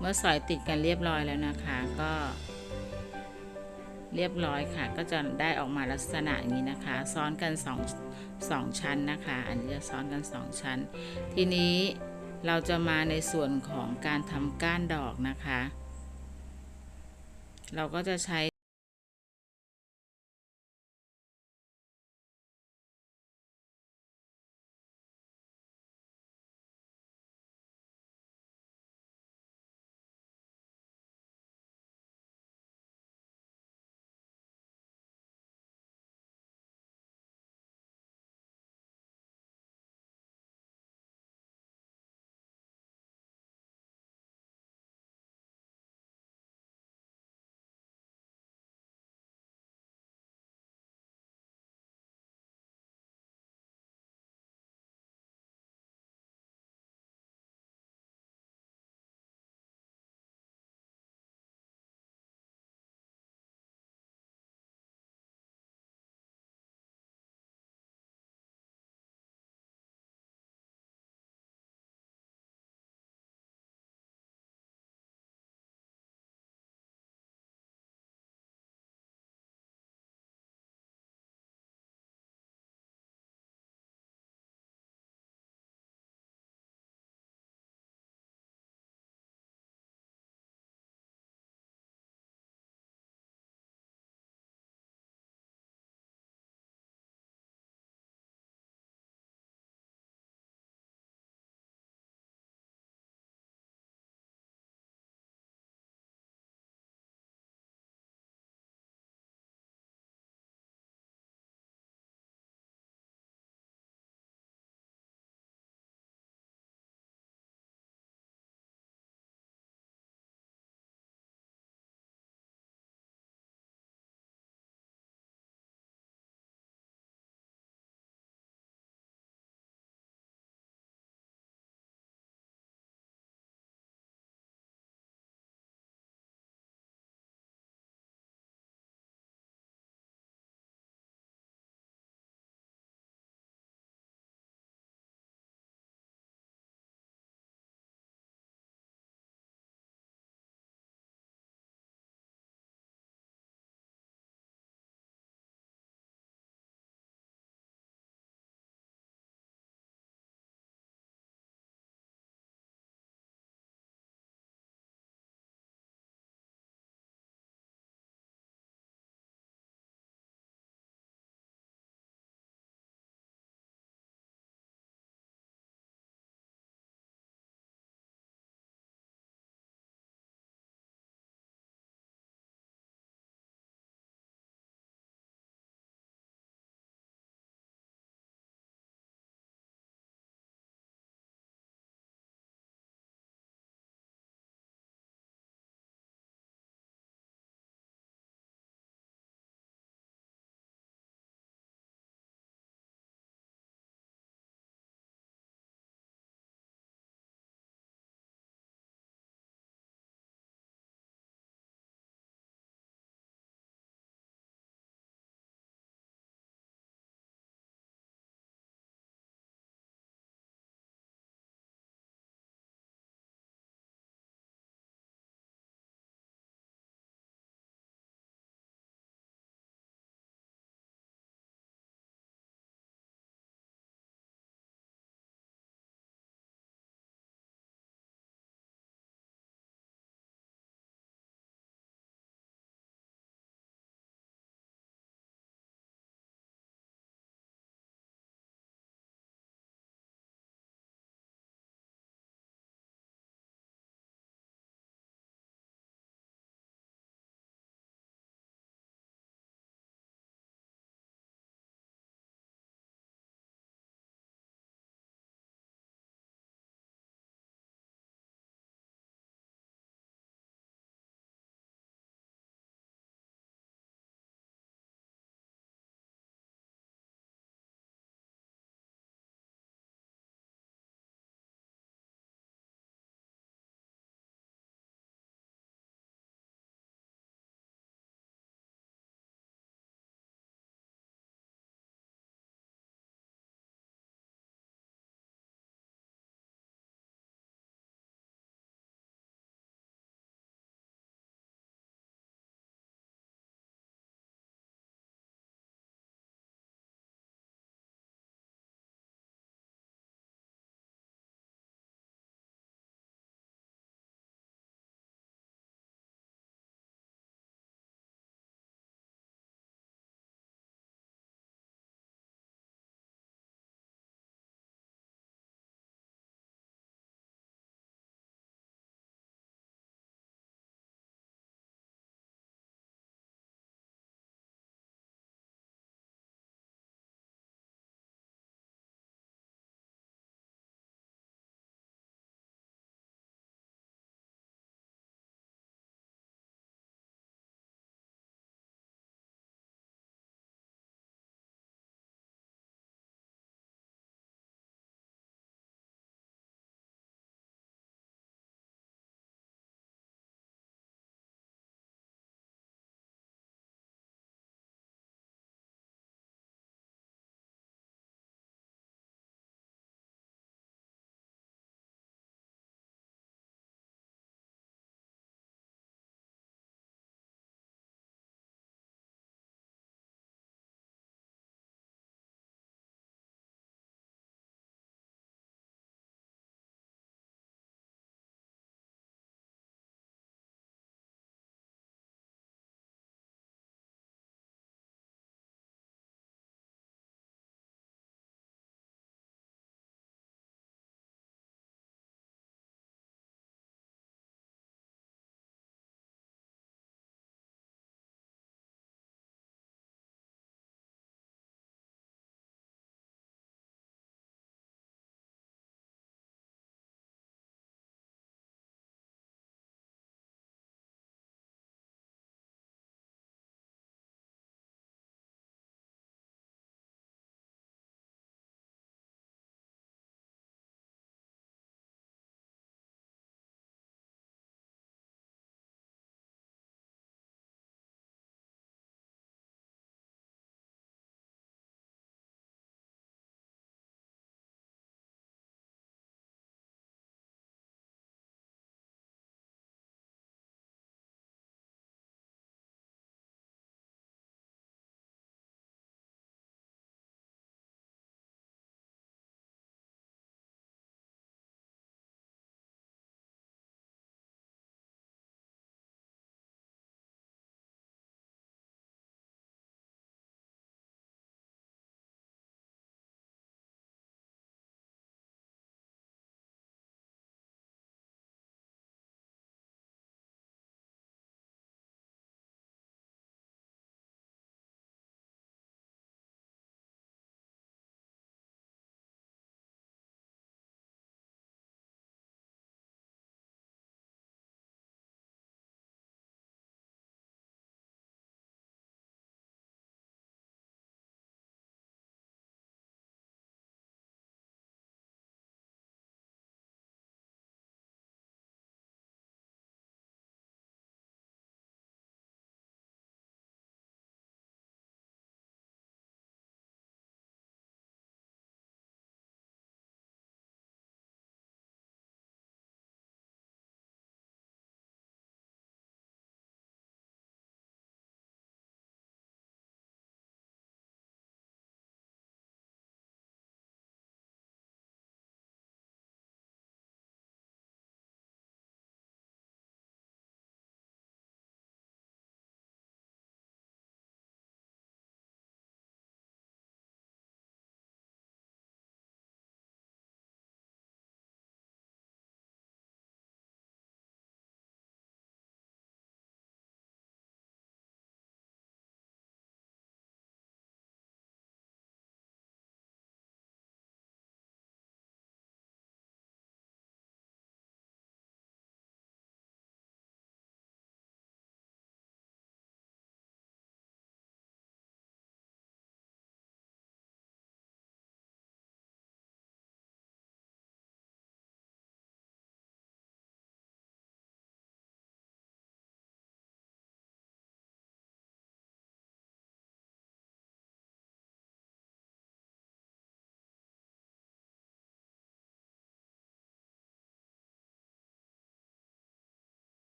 เมื่อสอยติดกันเรียบร้อยแล้วนะคะก็ เรียบร้อยค่ะ ก็จะได้ออกมาลักษณะอย่างนี้นะคะ ซ้อนกันสองสองชั้นนะคะ อันนี้จะซ้อนกันสองชั้น ทีนี้เราจะมาในส่วนของการทำก้านดอกนะคะ เราก็จะใช้